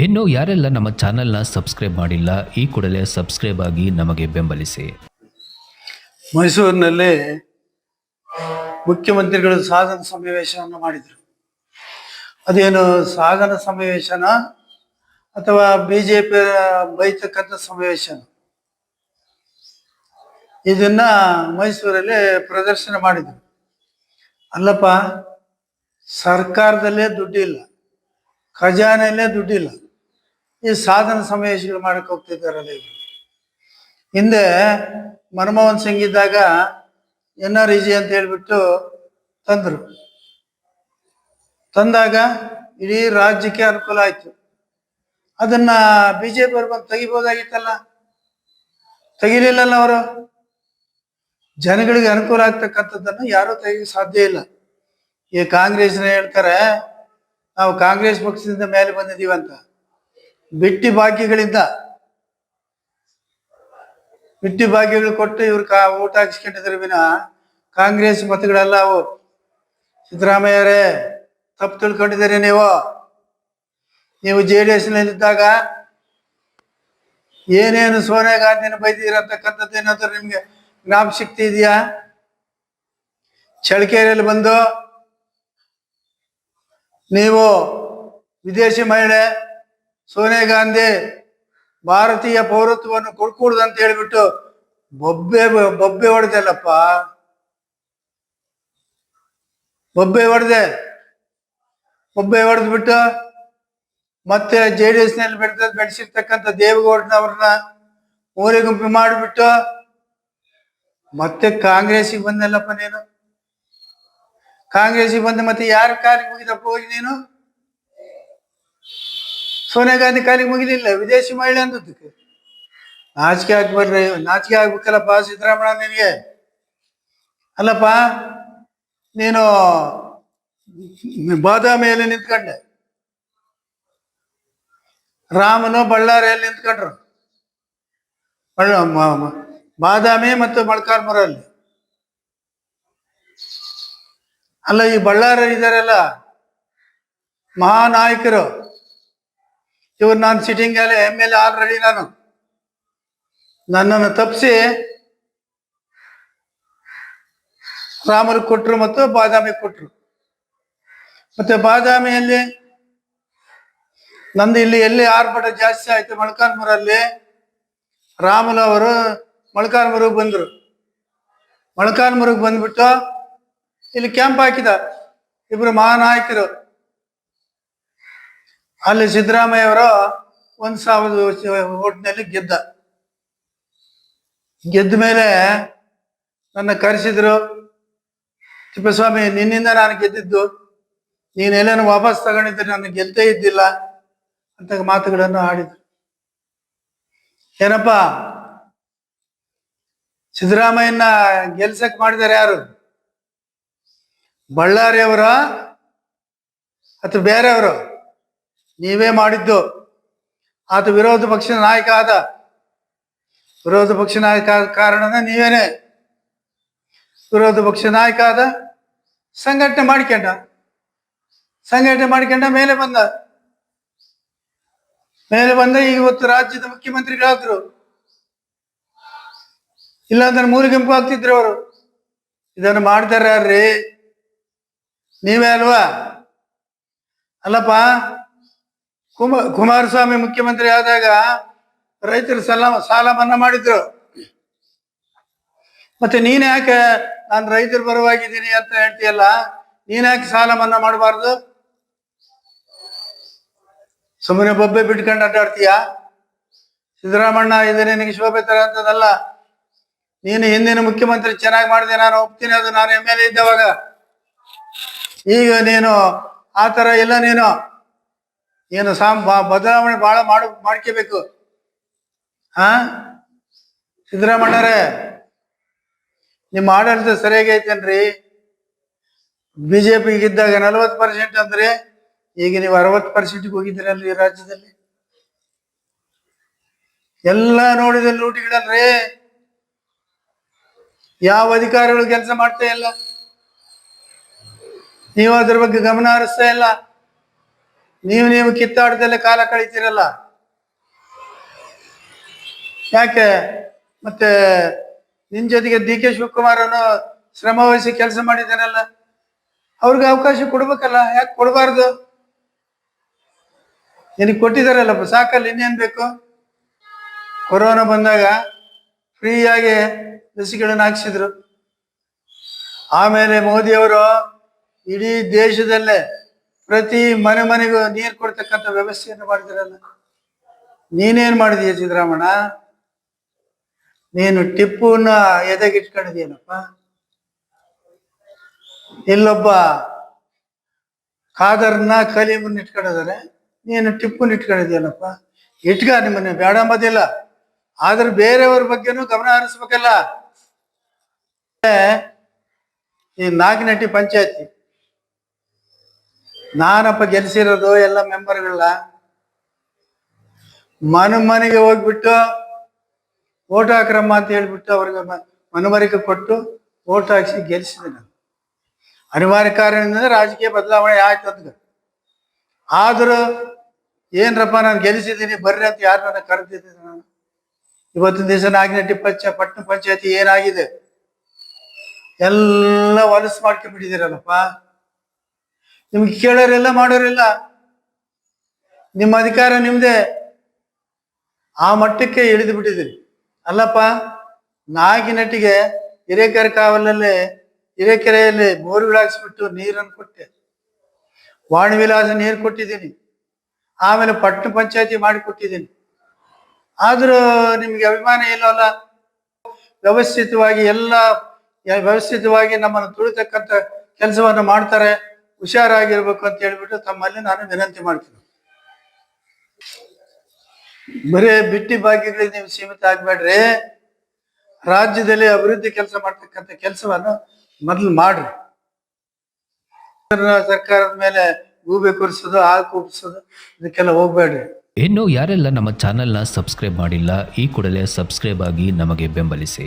ಇನ್ನು ಯಾರೆಲ್ಲ ನಮ್ಮ ಚಾನೆಲ್ನ ಸಬ್ಸ್ಕ್ರೈಬ್ ಮಾಡಿಲ್ಲ, ಈ ಕೂಡಲೇ ಸಬ್ಸ್ಕ್ರೈಬ್ ಆಗಿ ನಮಗೆ ಬೆಂಬಲಿಸಿ. ಮೈಸೂರಿನಲ್ಲಿ ಮುಖ್ಯಮಂತ್ರಿಗಳು ಸಾಧನ ಸಮಾವೇಶವನ್ನು ಮಾಡಿದರು. ಅದೇನು ಸಾಧನ ಸಮಾವೇಶನ ಅಥವಾ ಬಿ ಜೆ ಪಿ ಬೈತಕ್ಕಂಥ ಸಮಾವೇಶನ? ಇದನ್ನ ಮೈಸೂರಲ್ಲಿ ಪ್ರದರ್ಶನ ಮಾಡಿದ್ರು. ಅಲ್ಲಪ್ಪ, ಸರ್ಕಾರದಲ್ಲೇ ದುಡ್ಡಿಲ್ಲ, ಖಜಾನೆಯಲ್ಲೇ ದುಡ್ಡಿಲ್ಲ. ಈ ಸಾಧನ ಸಮಾವೇಶಗಳು ಮಾಡಕ್ಕೆ ಹೋಗ್ತಿದ್ದಾರಲ್ಲ ಇವರು ಹಿಂದೆ ಮನಮೋಹನ್ ಸಿಂಗ್ ಇದ್ದಾಗ ಎನ್ ಆರ್ ಇಜಿ ಅಂತ ಹೇಳ್ಬಿಟ್ಟು ತಂದ್ರು. ತಂದಾಗ ಇಡೀ ರಾಜ್ಯಕ್ಕೆ ಅನುಕೂಲ ಆಯ್ತು. ಅದನ್ನ ಬಿಜೆಪಿ ಅವ್ರು ಬಂದು ತೆಗಿಬೋದಾಗಿತ್ತಲ್ಲ? ತೆಗಿಲಿಲ್ಲಲ್ಲ ಅವರು? ಜನಗಳಿಗೆ ಅನುಕೂಲ ಆಗ್ತಕ್ಕಂಥದ್ದನ್ನು ಯಾರೂ ತೆಗಿ ಸಾಧ್ಯ ಇಲ್ಲ. ಈ ಕಾಂಗ್ರೆಸ್ನ ಹೇಳ್ತಾರೆ, ನಾವು ಕಾಂಗ್ರೆಸ್ ಪಕ್ಷದಿಂದ ಮೇಲೆ ಬಂದಿದ್ದೀವಂತ ಬಿಟ್ಟಿ ಭಾಗ್ಯಗಳಿಂದ. ಬಿಟ್ಟಿ ಭಾಗ್ಯಗಳು ಕೊಟ್ಟು ಇವ್ರು ಕಾ ಊಟ ಹಾಕಿಸ್ಕೊಂಡಿದ್ರೆ ವಿನ ಕಾಂಗ್ರೆಸ್ ಮತಗಳೆಲ್ಲ ಅವು. ಸಿದ್ದರಾಮಯ್ಯರೇ, ತಪ್ಪು ತಿಳ್ಕೊಂಡಿದ್ದೀರಿ ನೀವು. ನೀವು ಜೆ ಡಿ ಎಸ್ನಲ್ಲಿದ್ದಾಗ ಏನೇನು ಸೋನಿಯಾ ಗಾಂಧಿನ ಬೈದಿರತಕ್ಕಂಥದ್ದು ಏನಾದ್ರು ನಿಮ್ಗೆ ಜ್ಞಾಪಶಕ್ತಿ ಇದೆಯಾ? ಚಳ್ಳಕೆರೆಯಲ್ಲಿ ಬಂದು ನೀವು ವಿದೇಶಿ ಮಹಿಳೆ ಸೋನಿಯಾ ಗಾಂಧಿ ಭಾರತೀಯ ಪೌರತ್ವವನ್ನು ಕೊಡ್ಕೂಡ್ದು ಅಂತ ಹೇಳಿಬಿಟ್ಟು ಬೊಬ್ಬೆ ಬೊಬ್ಬೆ ಹೊಡೆದಲ್ಲಪ್ಪ ಬೊಬ್ಬೆ ಹೊಡೆದೆ. ಬೊಬ್ಬೆ ಹೊಡೆದ್ಬಿಟ್ಟು ಮತ್ತೆ ಜೆ ಡಿ ಎಸ್ನಲ್ಲಿ ಬೆಳೆದ ಬೆಳೆಸಿರ್ತಕ್ಕಂಥ ದೇವೇಗೌಡನವ್ರನ್ನ ಊರಿ ಗುಂಪು ಮಾಡಿಬಿಟ್ಟು ಮತ್ತೆ ಕಾಂಗ್ರೆಸ್ಸಿಗೆ ಬಂದಲ್ಲಪ್ಪ ನೀನು. ಕಾಂಗ್ರೆಸ್ಸಿಗೆ ಬಂದು ಮತ್ತೆ ಯಾರ ಕಾರ್ಯ ಮುಗಿದಪ್ಪ ಹೋಗಿ ನೀನು? ಸೋನಿಯಾ ಗಾಂಧಿ ಕಾಲಿಗೆ ಮುಗಿಲಿಲ್ಲ, ವಿದೇಶಿ ಮಹಿಳೆ ಅಂದದ್ದಕ್ಕೆ. ನಾಚಿಕೆ ಆಗ್ಬಾರ್ರಿ ನಾಚಿಕೆ ಆಗ್ಬೇಕಲ್ಲಪ್ಪ, ಸಿದ್ದರಾಮಯ್ಯ ನಿನಗೆ. ಅಲ್ಲಪ್ಪ, ನೀನು ಬಾದಾಮಿಯಲ್ಲಿ ನಿಂತ್ಕೊಂಡೆ. ರಾಮನು ಬಳ್ಳಾರಿಯಲ್ಲಿ ನಿಂತ್ಕೊಂಡ್ರು. ಬಾದಾಮಿ ಮತ್ತು ಮೊಳಕಾಲ್ಮೂರಲ್ಲಿ ಅಲ್ಲ, ಈ ಬಳ್ಳಾರಿ ಇದಾರಲ್ಲ ಮಹಾನಾಯಕರು. ಇವ್ರು ನಾನು ಸಿಟ್ಟಿಂಗ್ ಅಲ್ಲಿ ಎಂ ಎಲ್ ಆಲ್ರೆಡಿ ನಾನು. ನನ್ನನ್ನು ತಪ್ಪಿಸಿ ರಾಮರಿಗೆ ಕೊಟ್ರು ಮತ್ತು ಬಾದಾಮಿ ಕೊಟ್ರು. ಮತ್ತೆ ಬಾದಾಮಿಯಲ್ಲಿ ನಂದು ಇಲ್ಲಿ ಎಲ್ಲಿ ಆರ್ಭಟ ಜಾಸ್ತಿ ಆಯ್ತು ಮೊಳಕಾಲ್ಮೂರಲ್ಲಿ ರಾಮುಲು ಅವರು ಬಂದರು. ಮೊಳಕಾಲ್ಮೂರಿಗೆ ಬಂದ್ಬಿಟ್ಟು ಇಲ್ಲಿ ಕ್ಯಾಂಪ್ ಹಾಕಿದ ಇಬ್ರು ಮಹಾನಾಯಕರು. ಅಲ್ಲಿ ಸಿದ್ದರಾಮಯ್ಯ ಅವರು ಒಂದ್ ಸಾವಿರದ ಓಟ್ನಲ್ಲಿ ಗೆದ್ದ. ಗೆದ್ದ ಮೇಲೆ ನನ್ನ ಕರೆಸಿದ್ರು, ತಿಪ್ಪಸ್ವಾಮಿ, ನಿನ್ನಿಂದ ನಾನು ಗೆದ್ದಿದ್ದು, ನೀನ್ ಎಲ್ಲೇನು ವಾಪಸ್ ತಗೊಂಡಿದ್ರೆ ನಾನು ಗೆಲ್ತೇ ಇದ್ದಿಲ್ಲ ಅಂತ ಮಾತುಗಳನ್ನು ಆಡಿದ್ರು. ಏನಪ್ಪ ಸಿದ್ದರಾಮಯ್ಯನ ಗೆಲ್ಸಕ್ ಮಾಡಿದಾರೆ ಯಾರು? ಬಳ್ಳಾರಿಯವರ ಅಥವಾ ಬೇರೆಯವರು? ನೀವೇ ಮಾಡಿದ್ದು. ಆತ ವಿರೋಧ ಪಕ್ಷದ ನಾಯಕ ಆದ. ವಿರೋಧ ಪಕ್ಷ ನಾಯಕ ಕಾರಣನ ನೀವೇನೆ ವಿರೋಧ ಪಕ್ಷ ನಾಯಕ ಆದ. ಸಂಘಟನೆ ಮಾಡ್ಕೊಂಡ. ಸಂಘಟನೆ ಮಾಡ್ಕೊಂಡ ಮೇಲೆ ಬಂದ. ಮೇಲೆ ಬಂದ ಇವತ್ತು ರಾಜ್ಯದ ಮುಖ್ಯಮಂತ್ರಿಗಳಾದ್ರು. ಇಲ್ಲಾಂದ್ರೆ ಮೂರು ಗೆಂಪು ಆಗ್ತಿದ್ರು ಅವರು. ಇದನ್ನು ಮಾಡ್ತಾರೆ ಯಾರ್ರಿ? ನೀವೇ ಅಲ್ವಾ? ಅಲ್ಲಪ್ಪ ಕುಮ, ಕುಮಾರಸ್ವಾಮಿ ಮುಖ್ಯಮಂತ್ರಿ ಆದಾಗ ರೈತರು ಸಲ ಸಾಲ ಮನ್ನಾ ಮಾಡಿದ್ರು. ಮತ್ತೆ ನೀನ್ ಯಾಕೆ ನಾನು ರೈತರ ಪರವಾಗಿದ್ದೀನಿ ಅಂತ ಹೇಳ್ತೀಯಲ್ಲ, ನೀನ್ ಯಾಕೆ ಸಾಲ ಮನ್ನಾ ಮಾಡಬಾರ್ದು? ಸುಮ್ಮನೆ ಬೊಬ್ಬೆ ಬಿಟ್ಕೊಂಡು ಅಡ್ಡಾಡ್ತೀಯ? ಸಿದ್ದರಾಮಣ್ಣ ಇದು ನಿನಗೆ ಶೋಭೆ ತರ ಅಂತದಲ್ಲ ನೀನು ಹಿಂದಿನ ಮುಖ್ಯಮಂತ್ರಿ ಚೆನ್ನಾಗಿ ಮಾಡಿದೆ, ನಾನು ಒಪ್ತೀನಿ, ಅದು ನಾನು ಎಂ ಎಲ್ ಎ ಇದ್ದವಾಗ. ಈಗ ನೀನು ಆ ಥರ ಇಲ್ಲ ನೀನು. ಏನು ಸಾಮ್ ಬದಲಾವಣೆ ಬಹಳ ಮಾಡ ಮಾಡ್ಕೋಬೇಕು? ಹಾ? ಸಿದ್ದರಾಮಣ್ಣರೇ ನಿಮ್ಮ ಆಡಳಿತ ಸರಿಯಾಗಿ ಐತೇನ್ರಿ? ಬಿ ಜೆ ಇದ್ದಾಗ ನಲವತ್ತು ಪರ್ಸೆಂಟ್ ಅಂದ್ರೆ ಈಗ ನೀವು ಅರವತ್ತು ಪರ್ಸೆಂಟ್ಗೆ ಹೋಗಿದ್ದೀರಲ್ರಿ ಈ ರಾಜ್ಯದಲ್ಲಿ. ಎಲ್ಲ ನೋಡಿದ ಲೂಟಿಗಳಲ್ರಿ. ಯಾವ ಅಧಿಕಾರಿಗಳು ಕೆಲಸ ಮಾಡ್ತಾ ಇಲ್ಲ? ನೀವು ಅದ್ರ ಬಗ್ಗೆ ಗಮನ ಹರಿಸ್ತಾ ಇಲ್ಲ? ನೀವು ನೀವು ಕಿತ್ತಾಡದಲ್ಲಿ ಕಾಲ ಕಳೀತೀರಲ್ಲ? ಯಾಕೆ? ಮತ್ತೆ ನಿನ್ ಜೊತೆಗೆ ಡಿ ಕೆ ಶಿವಕುಮಾರನು ಶ್ರಮ ವಹಿಸಿ ಕೆಲಸ ಮಾಡಿದ್ದಾರಲ್ಲ ಅವ್ರಿಗೆ ಅವಕಾಶ ಕೊಡ್ಬೇಕಲ್ಲ, ಯಾಕೆ ಕೊಡಬಾರ್ದು? ನಿನಗೆ ಕೊಟ್ಟಿದಾರಲ್ಲಪ್ಪ ಸಾಕಲ್ಲ, ಇನ್ನೇನ್ ಬೇಕು? ಕೊರೋನಾ ಬಂದಾಗ ಫ್ರೀಯಾಗಿ ಲಸಿಕೆಗಳನ್ನು ಹಾಕ್ಸಿದ್ರು. ಆಮೇಲೆ ಮೋದಿಯವರು ಇಡೀ ದೇಶದಲ್ಲೇ ಪ್ರತಿ ಮನೆ ಮನೆಗೂ ನೀರು ಕೊಡ್ತಕ್ಕಂಥ ವ್ಯವಸ್ಥೆಯನ್ನು ಮಾಡಿದಿರಲ್ಲ. ನೀನೇನ್ ಮಾಡಿದೀಯ ಸಿದ್ದರಾಮಣ್ಣ? ನೀನು ಟಿಪ್ಪುನ ಎದೆಗಿಟ್ಕೊಂಡಿದ್ಯೇನಪ್ಪ ಇಲ್ಲೊಬ್ಬ ಖಾದರ್ನ ಕಲೀಮನ್ನ ಇಟ್ಕೊಂಡಿದ್ದಾರೆ ನೀನು ಟಿಪ್ಪುನ ಇಟ್ಕೊಂಡಿದ್ಯೇನಪ್ಪ ಇಟ್ಕ ನಿಮ್ಮನ್ನ ಬೇಡ ಅಂಬೋದಿಲ್ಲ. ಆದ್ರೆ ಬೇರೆಯವ್ರ ಬಗ್ಗೆನೂ ಗಮನ ಹರಿಸ್ಬೇಕಲ್ಲ. ಈ ನಾಗಿನಟ್ಟಿ ಪಂಚಾಯತಿ. ನಾನಪ್ಪ ಗೆಲ್ಸಿರೋದು ಎಲ್ಲ ಮೆಂಬರ್ಗಳನ್ನ. ಮನ ಮನೆಗೆ ಹೋಗ್ಬಿಟ್ಟು ಓಟ್ ಹಾಕ್ರಮ್ಮ ಅಂತ ಹೇಳ್ಬಿಟ್ಟು ಅವ್ರಿಗೆ ಮನವರಿಕೆ ಕೊಟ್ಟು ಓಟ್ ಹಾಕಿಸಿ ಗೆಲ್ಸಿದೆ ನಾನು. ಅನಿವಾರ್ಯ ಕಾರಣದಿಂದ ರಾಜಕೀಯ ಬದಲಾವಣೆ ಆಯ್ತು ಅಂತ ಆದರೂ ಏನ್ರಪ್ಪ ನಾನು ಗೆಲ್ಸಿದ್ದೀನಿ ಬರ್ರಿ ಅಂತ ಯಾರು ನನ್ನ ಕರೆದಿದ್ದೀನಿ ನಾನು. ಇವತ್ತಿನ ದಿವಸ ನಾಗಿನಟ್ಟಿ ಪಂಚ, ಪಟ್ಟಣ ಪಂಚಾಯತಿ ಏನಾಗಿದೆ? ಎಲ್ಲ ಹೊಲಸು ಮಾಡ್ಕೊಂಡ್ಬಿಟ್ಟಿದ್ದೀರಲ್ಲಪ್ಪ. ನಿಮ್ಗೆ ಕೇಳೋರಿಲ್ಲ ಮಾಡೋರಿಲ್ಲ ನಿಮ್ಮ ಅಧಿಕಾರ ನಿಮ್ದೇ. ಆ ಮಟ್ಟಕ್ಕೆ ಇಳಿದು ಬಿಟ್ಟಿದ್ದೀರಿ. ಅಲ್ಲಪ್ಪ, ನಾಗಿನಟ್ಟಿಗೆ ಹಿರೇಕೆರೆ ಕಾವಲಲ್ಲಿ ಹಿರೇಕೆರೆಯಲ್ಲಿ ಬೋರ್ಗಳಾಗಿಸ್ಬಿಟ್ಟು ನೀರನ್ನು ಕೊಟ್ಟೆ. ವಾಣಿ ವಿಲಾಸ ನೀರು ಕೊಟ್ಟಿದ್ದೀನಿ. ಆಮೇಲೆ ಪಟ್ಟಣ ಪಂಚಾಯತಿ ಮಾಡಿ ಕೊಟ್ಟಿದ್ದೀನಿ. ಆದರೂ ನಿಮಗೆ ಅಭಿಮಾನ ಇಲ್ಲವಲ್ಲ? ವ್ಯವಸ್ಥಿತವಾಗಿ ಎಲ್ಲ ವ್ಯವಸ್ಥಿತವಾಗಿ ನಮ್ಮನ್ನು ತುಳಿತಕ್ಕಂಥ ಕೆಲಸವನ್ನು ಮಾಡ್ತಾರೆ. ಹುಷಾರಾಗಿರ್ಬೇಕು ಅಂತ ಹೇಳ್ಬಿಟ್ಟು ತಮ್ಮಲ್ಲಿ ನಾನು ವಿನಂತಿ ಮಾಡ್ತೀನಿ. ಬರೀ ಬಿಟ್ಟಿ ಭಾಗ್ಯಗಳಿಗೆ ನೀವು ಸೀಮಿತ ಆಗ್ಬೇಡ್ರಿ. ರಾಜ್ಯದಲ್ಲಿ ಅಭಿವೃದ್ಧಿ ಕೆಲಸ ಮಾಡ್ತಕ್ಕಂಥ ಕೆಲಸವನ್ನು ಮೊದಲು ಮಾಡ್ರಿ. ಸರ್ಕಾರದ ಮೇಲೆ ಗೂಬೆ ಕೂರಿಸೋದು, ಹಾಲು ಕೂಪಿಸೋದು ಇದಕ್ಕೆಲ್ಲ ಹೋಗ್ಬೇಡ್ರಿ. ಇನ್ನು ಯಾರೆಲ್ಲ ನಮ್ಮ ಚಾನೆಲ್ನ ಸಬ್ಸ್ಕ್ರೈಬ್ ಮಾಡಿಲ್ಲ, ಈ ಕೂಡಲೇ ಸಬ್ಸ್ಕ್ರೈಬ್ ಆಗಿ ನಮಗೆ ಬೆಂಬಲಿಸಿ.